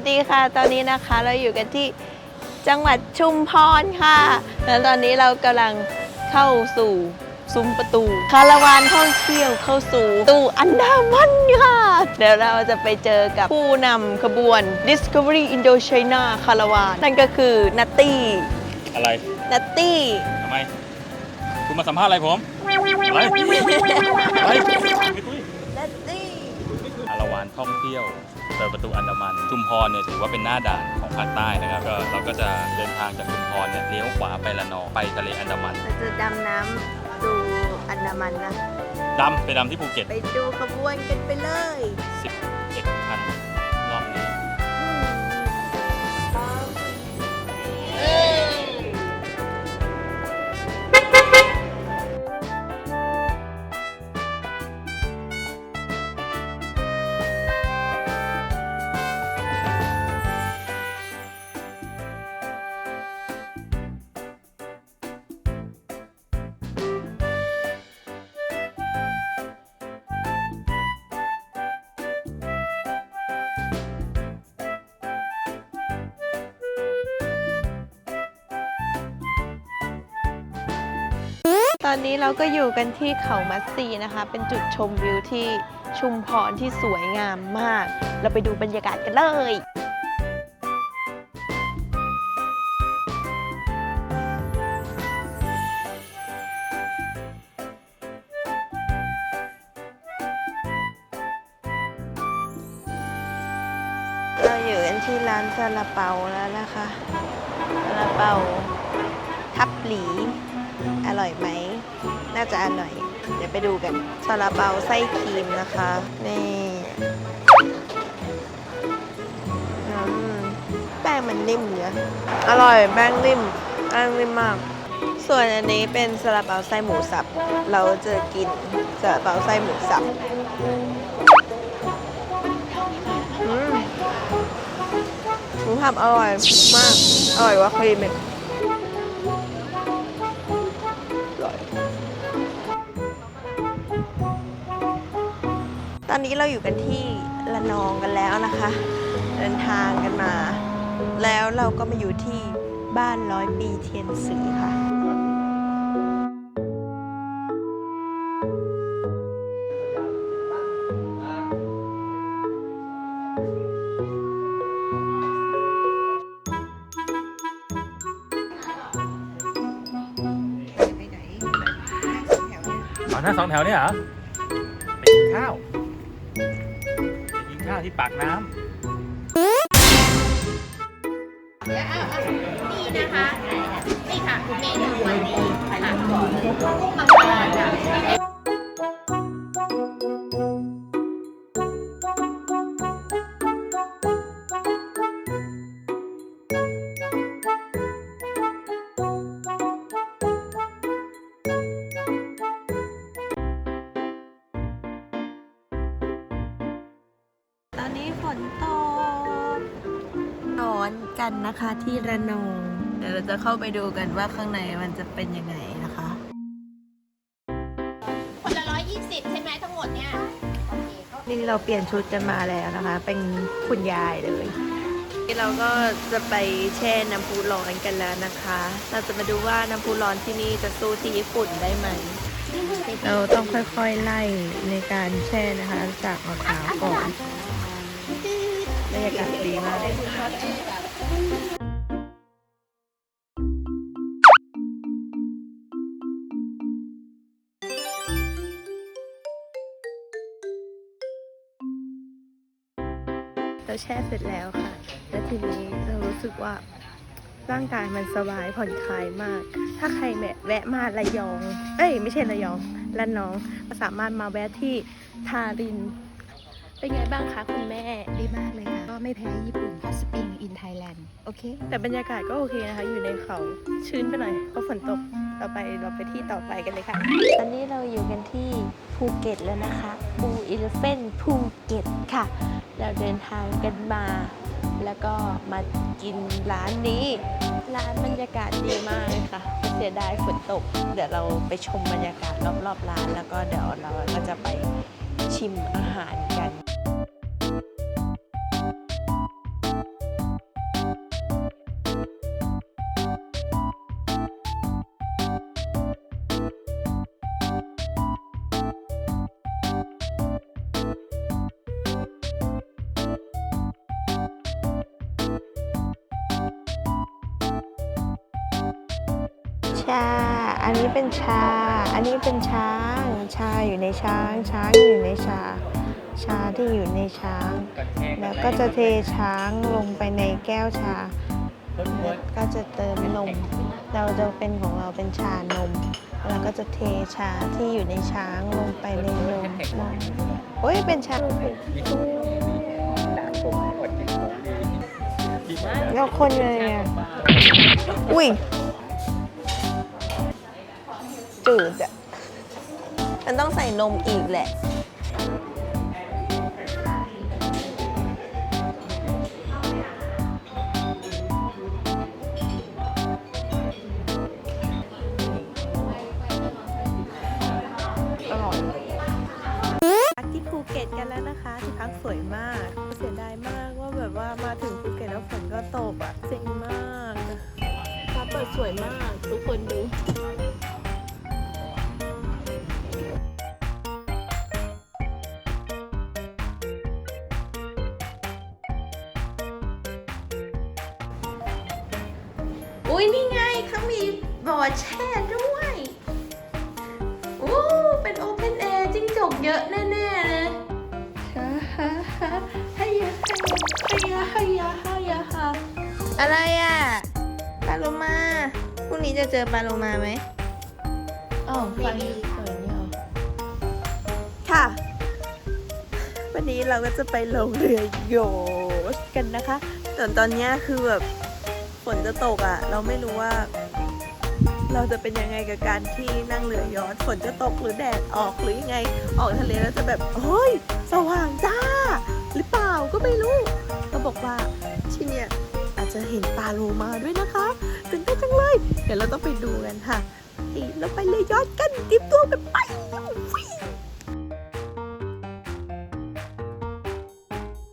วัสดีค่ะ ตอนนี้นะคะเราอยู่กันที่จังหวัดชุมพรค่ะ แล้วตอนนี้เรากำลังเข้าสู่ซุ้มประตู คาราวานท่องเที่ยวเข้าสู่ตูอันดามันค่ะ เดี๋ยวเราจะไปเจอกับผู้นำขบวน Discovery Indochina คาราวานนั่นก็คือนัตตี้ อะไรนัตตี้ทำไม คุณมาสัมภาษณ์อะไรผม อะไรอะไรไม่คุยนัตตี้คาราวานท่องเที่ยวเปิ ดประตูอันดามัน ชุมพรเนี่ยถือว่าเป็นหน้าด่านของภาคใต้นะครับก็เราก็จะเดินทางจากชุมพรเนี่ยเลี้ยวขวาไประนองไปทะเลอันดามันเราจะดำน้ำดูอันดามันนะดำไปดำที่ภูเก็ต ไปดูขบวนกันไปเลย11 อนนี้เราก็อยู่กันที่เขามัดซีนะคะ เป็นจุดชมวิวที่ชุมพรที่สวยงามมาก เราไปดูบรรยากาศกันเลยเราอยู่กันที่ร้านซาลาเปาแล้วนะคะซาลาเปาทับหลี ร่อยไหม น่าจะอร่อย เดี๋ยวไปดูกันซาลาเปาไส้ครีมนะคะ นี่แป้งมันนิ่มเนื้ออร่อยแป้งนิ่มแป้งนิ่มมาก ส่วนอันนี้เป็นซาลาเปาไส้หมูสับ เราจะกินซาลาเปาไส้หมูสับอืมหมูสับอร่อยมาก อร่อยกว่าครีมอีก ตอนนี้เราอยู่กันที่ละนองกันแล้วนะคะ เดินทางกันมา แล้วเราก็มาอยู่ที่บ้านร้อยปีเทียนสือค่ะ เนี่ยเอาหน้าสองแถวเนี่ยเหรอ ไปกินข้าว ไปกินข้าวที่ปากน้ำนี่นะคะนี่ค่ะเมนูวันนี้ค่ะมังกรค่ะ นนี้ฝนตกร้อนกันนะคะที่ระนองเดี๋ยวเราจะเข้าไปดูกันว่าข้างในมันจะเป็นยังไงนะคะ คนละร้อยยี่สิบใช่ไหมทั้งหมดเนี่ยโอเคก็นี่เราเปลี่ยนชุดกันมาแล้วนะคะ เป็นคุณยายเลยนี่เราก็จะไปแช่น้ำพุร้อนกันแล้วนะคะ เราจะมาดูว่าน้ำพุร้อนที่นี่จะสู้ที่ญี่ปุ่นได้ไหม เราต้องค่อยๆไล่ในการแช่นะคะจากมะพร้าวก่อนบ รยากาศดีมากเราแช่เสร็จแล้วค่ะ และทีนี้เรารู้สึกว่าร่างกายมันสบายผ่อนคลายมาก ถ้าใครแวะแวะมาระยอง เอ้ย ไม่ใช่ระยองละนอง ก็สามารถมาแวะที่ทาริน เป็นไงบ้างคะคุณแม่ ดีมากเลยค่ะ ก็ไม่แพ้ญี่ปุ่นค่ะ Spring in Thailand โอเค แต่บรรยากาศก็โอเคนะคะ อยู่ในเขาชื้นไปหน่อย เพราะฝนตก ต่อไปเราไปที่ต่อไปกันเลยค่ะ ตอนนี้เราอยู่กันที่ภูเก็ตแล้วนะคะบูอิเลฟเฟนภูเก็ตค่ะ เราเดินทางกันมา แล้วก็มากินร้านนี้ ร้านบรรยากาศดีมากเลยค่ะเสียดายฝนตก เดี๋ยวเราไปชมบรรยากาศรอบๆร้าน แล้วก็เดี๋ยวเราก็จะไปชิมอาหารกัน ชา อันนี้เป็นชา อันนี้เป็นช้าง ชาอยู่ในช้าง ช้างอยู่ในชา ชาที่อยู่ในช้าง แล้วก็จะเทช้างลงไปในแก้วชา ก็จะเติมนม เราจะเป็นของเราเป็นชานม แล้วก็จะเทชาที่อยู่ในช้างลงไปในนมนมโอ้ยเป็นชาเราคนเลยอะอุ้ย จืดอะ มันต้องใส่นมอีกแหละ อร่อย พักที่ภูเก็ตกันแล้วนะคะที่พักสวยมาก เสียดายมากว่าแบบว่ามาถึงภูเก็ตแล้วฝนก็ตกอะเซ็งมากฟ้าเปิดสวยมาก ทุกคนดู อุ้ยนี่ไงเขามีบ่อแช่ด้วยโอ้เป็นโอเพนแอร์จิ้งจกเยอะแน่ๆเลยฮ่าฮ่าฮ่าฮ่ายาฮ่ายาฮ่ายาฮ่ายาฮ่าอะไรอะปลาโลมาพรุ่งนี้จะเจอปลาโลมาไหมอ๋อไฟสวยเนี่ยเหรอค่ะ วันนี้เราก็จะไปลงเรือโยชต์กันนะคะแต่ตอนเนี้ยคือแบบฝ นจะตกอะ่ะ เราไม่รู้ว่า เราจะเป็นยังไงกับการที่นั่งเรือยอชต์ฝนจะตกหรือแดดออกหรือยังไง ออกทะเลแล้วจะแบบเฮ้ยสว่างจ้า หรือเปล่าก็ไม่รู้ก็บอกว่าที่เนี่ยอาจจะเห็นปลาโลมาด้วยนะคะตื่นเต้นจังเลย เดี๋ยวเราต้องไปดูกันค่ะเราไปเรือยอชต์กันเตรียมตัวกันไป